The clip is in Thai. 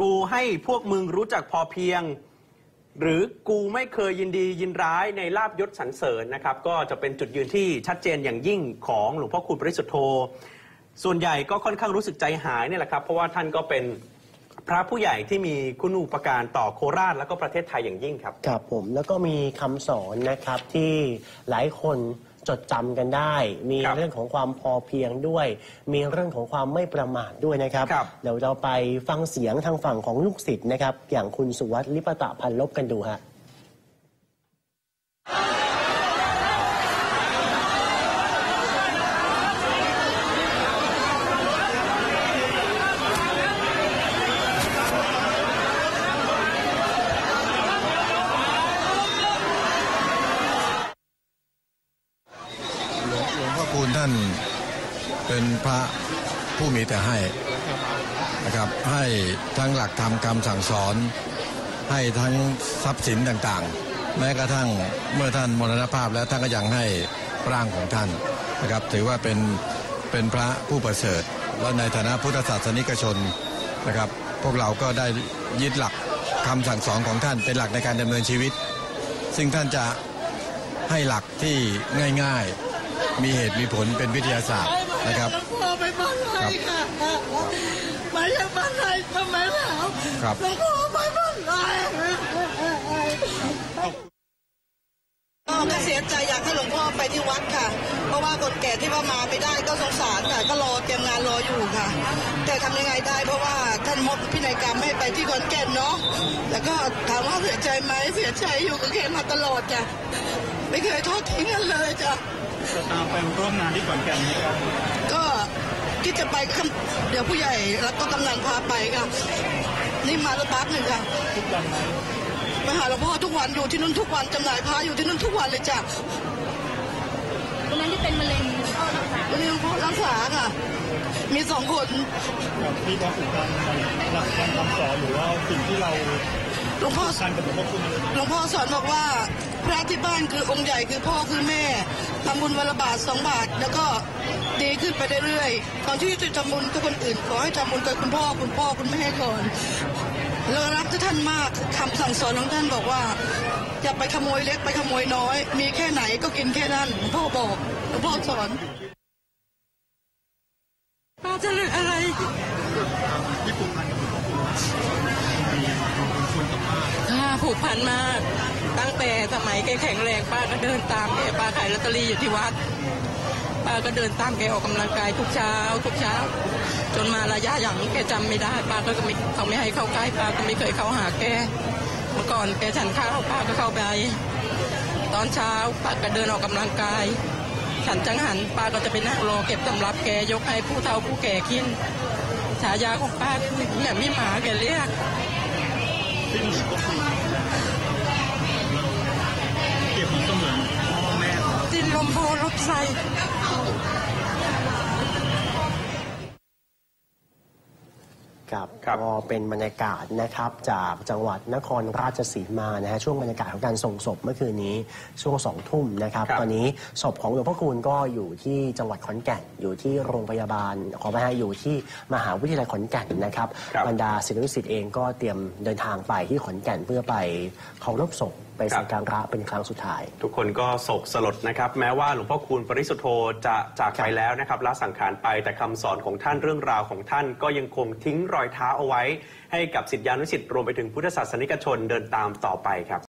กูให้พวกมึงรู้จักพอเพียง หรือกูไม่เคยยินดียินร้ายในลาบยศสรรเสริญนะครับ ก็จะเป็นจุดยืนที่ชัดเจนอย่างยิ่งของหลวงพ่อคุณปริสุทธโธ ส่วนใหญ่ก็ค่อนข้างรู้สึกใจหายเนี่ยแหละครับ เพราะว่าท่านก็เป็นพระผู้ใหญ่ที่มีคุณูปการต่อโคราชและก็ประเทศไทยอย่างยิ่งครับ ครับผมแล้วก็มีคำสอนนะครับที่หลายคน จดจำกันได้ มีครับเรื่องของความพอเพียงด้วย มีเรื่องของความไม่ประมาทด้วยนะครับครับ เดี๋ยวเราไปฟังเสียงทางฝั่งของลูกศิษย์นะครับ อย่างคุณสุวัสดิ์ลิปตะพันลบกันดูฮะ คูณท่านเป็นพระผู้มีแต่ให้นะครับให้ทั้งหลักธรรมคำสั่งสอน ให้ทั้งทรัพย์สินต่างๆ แม้กระทั่งเมื่อท่านมรณภาพแล้วท่านก็ยังให้ร่างของท่านนะครับถือว่าเป็นเป็นพระผู้ประเสริฐและในฐานะพุทธศาสนิกชนนะครับ พวกเราก็ได้ยึดหลักคำสั่งสอนของท่านเป็นหลักในการดำเนินชีวิต ซึ่งท่านจะให้หลักที่ง่าย มีเหตุมีผลเป็นวิทยาศาสตร์นะครับหลวงพ่อไปบ้านไรค่ะมาจากบ้านไรทำไมแล้วครับหลวงพ่อไปบ้านไรก็เสียใจอยากให้หลวงพ่อไปที่วัดค่ะ เพราะว่าคนแก่ที่ว่ามาไม่ได้ก็สงสารค่ะก็รอเตรียมงานรออยู่ค่ะ แต่ทำยังไงได้เพราะว่าท่านมอบพินัยกรรมให้ไปที่ขอนแก่นเนาะแล้วก็ถามว่าเสียใจไหมเสียใจอยู่กับแกมาตลอดจ้ะไม่เคยทอดทิ้งกันเลยจ้ะ จะตามไปร่วมงานที่ขอนแก่นไหมครับก็คิดจะไปคำเดี๋ยวผู้ใหญ่แล้วก็กำนันพาไปค่ะนี่มาแล้วแป๊บหนึ่งค่ะทุกวันไหมไปหาหลวงพ่อทุกวันอยู่ที่นู่นทุกวันจำหน่ายพระอยู่ที่นู่นทุกวันเลยจ้ะวันนั้นที่เป็นมะเร็งพ่อรักษาวันนี้หลวงพ่อรักษาค่ะ มีสองคนกับที่บอกถึงการหลักการคำสอนหรือว่าสิ่งที่เรา หลวงพ่อการกับหลวงพ่อคุณหลวงพ่อสอนบอกว่าพระที่บ้านคือองค์ใหญ่คือพ่อคือแม่ทำบุญวันละบาทสองบาท แล้วก็ดีขึ้นไปเรื่อยๆก่อนที่จะทำบุญกับคนอื่นขอให้ทำบุญกับคุณพ่อคุณพ่อคุณแม่ก่อนแล้วรักท่านมากคำสั่งสอนของท่านบอกว่าอย่าไปขโมยเล็กไปขโมยน้อย มีแค่ไหนก็กินแค่นั้นหลวงพ่อบอกหลวงพ่อสอน ผูกพันมาก ตั้งแต่สมัยแกแข็งแรงป้าก็เดินตามแกป้าขายลอตเตอรี่อยู่ที่วัด ป้าก็เดินตามแกออกกำลังกายทุกเช้า ทุกเช้า จนมาระยะอย่างแกจำไม่ได้ ป้าก็ไม่เขาไม่ให้เข้าใกล้ป้าก็ไม่เคยเข้าหาแกเมื่อก่อนแกฉันข้าวป้าก็เข้าไป ตอนเช้าป้าก็เดินออกกำลังกาย ฉันจังหันป้าก็จะไปนั่งรอเก็บสำรับแกยกให้ผู้เฒ่าผู้แก่กินฉายาของป้าคือแม่มีหมาแกเรียก ใส่ครับครับก็เป็นบรรยากาศนะครับจากจังหวัดนครราชสีมานะฮะช่วงบรรยากาศของการส่งศพเมื่อคืนนี้ช่วงสองทุ่มนะครับครับตอนนี้ศพของหลวงพ่อคูณก็อยู่ที่จังหวัดขอนแก่นอยู่ที่โรงพยาบาลขอไปให้อยู่ที่มหาวิทยาลัยขอนแก่นนะครับครับบรรดาศิษยศิษย์เองก็เตรียมเดินทางไปที่ขอนแก่นเพื่อไปเคารพศพไปสักการะเป็นครั้งสุดท้าย ทุกคนก็โศกสลดนะครับ แม้ว่าหลวงพ่อคูณปริสุทธโธจะจากไปแล้วนะครับละสังขารไปแต่คำสอนของท่านเรื่องราวของท่านก็ยังคงทิ้งรอยเท้าเอาไว้ ให้กับศิษยานุศิษย์รวมไปถึงพุทธศาสนิกชนเดินตามต่อไปครับ